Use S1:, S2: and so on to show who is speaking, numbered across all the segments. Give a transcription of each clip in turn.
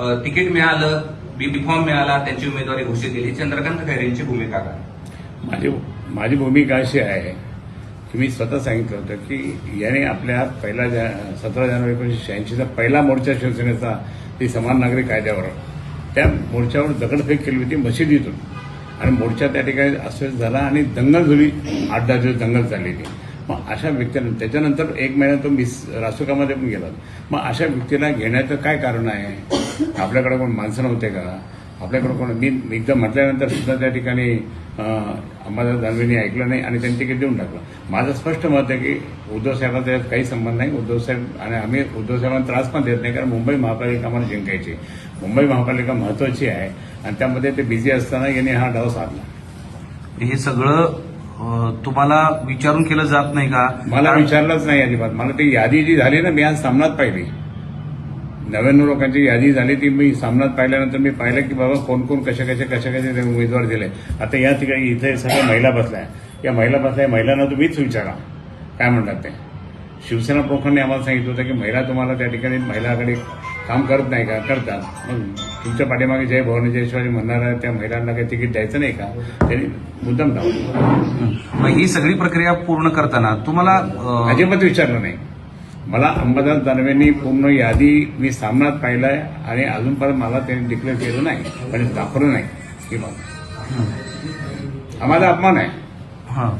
S1: Ticket मिळालं बी form मिळाला त्यांची उमेदवारी घोषित केली. चंद्रकांत खैरेंची भूमिका काय?
S2: माझी माझी भूमिका अशी आहे की मी स्वतः सांगितलं होतं की याने आपल्या पहिला जा- सतरा जानेवारी एकोणीसशे शहाऐंशीचा पहिला मोर्चा शिवसेनेचा ती समान नागरिक कायद्यावर. त्या मोर्चावर दगडफेक केली होती मशिदीतून. आणि मोर्चा त्या ठिकाणी अस्वस्थ झाला आणि दंगल झाली आठ दहा दिवस दंगल झालेली मग अशा व्यक्तीनं त्याच्यानंतर एक महिना तो मिस रासुकामध्ये पण गेला. मग अशा व्यक्तीला घेण्याचं काय कारण आहे? आपल्याकडे कोण माणसं नव्हते का? आपल्याकडे कोण मी एकदा म्हटल्यानंतर सुद्धा त्या ठिकाणी अं, अंबादास दानवेंनी ऐकलं नाही आणि त्यांनी तिकीट देऊन टाकलं. माझं स्पष्ट मत आहे की उद्धव साहेबांचा त्याच्यात काही संबंध नाही. उद्धव साहेब आणि आम्ही उद्धव साहेबांना त्रास पण देत नाही कारण मुंबई महापालिका आम्हाला जिंकायची. मुंबई महापालिका महत्वाची आहे आणि त्यामध्ये ते बिझी असताना यांनी हा डाव साधला.
S3: हे सगळं तुम्हाला विचारून केलं जात नाही का?
S2: मला विचारलंच नाही अजिबात. मला ती यादी जी झाली ना मी आज सामनात पाहिली. नव्याण्णव लोकांची यादी झाली ती मी सामनात पाहिल्यानंतर मी पाहिलं की बाबा कोण कोण कशा कशा कशा कशा उमेदवार दिले. आता या ठिकाणी इथे सगळ्या महिला बसल्या. या महिला बसल्या महिलांना तुम्हीच विचारा. काय म्हणतात ते? शिवसेना प्रमुखांनी आम्हाला सांगितलं होतं की महिला तुम्हाला त्या ठिकाणी महिला आघाडी काम करत नाही का? करतात. तुमच्या पाठीमागे जय भवानी जय शिवाजी म्हणणाऱ्या त्या महिलांना काही तिकीट द्यायचं नाही का? त्यांनी मुद्दाम
S3: मग ही सगळी प्रक्रिया पूर्ण करताना तुम्हाला
S2: अजिबात विचारलं नाही. मला अंबादास दानवेंनी पूर्ण यादी मी सामनात पाहिलाय आणि अजूनपर्यंत मला त्यांनी डिक्लेअर केलं नाही. म्हणजे दाखवलं नाही. की बाबा हा. माझा अपमान आहे.
S3: हा.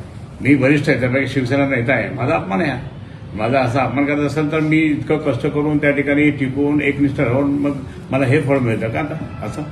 S2: मी वरिष्ठ आहे त्यापैकी शिवसेना नेता आहे. माझा अपमान आहे. माझा असा अपमान करत असेल तर मी इतकं कष्ट करून त्या ठिकाणी टिकून एकनिष्ठ राहून मग मला हे फळ मिळतं का आता? असं.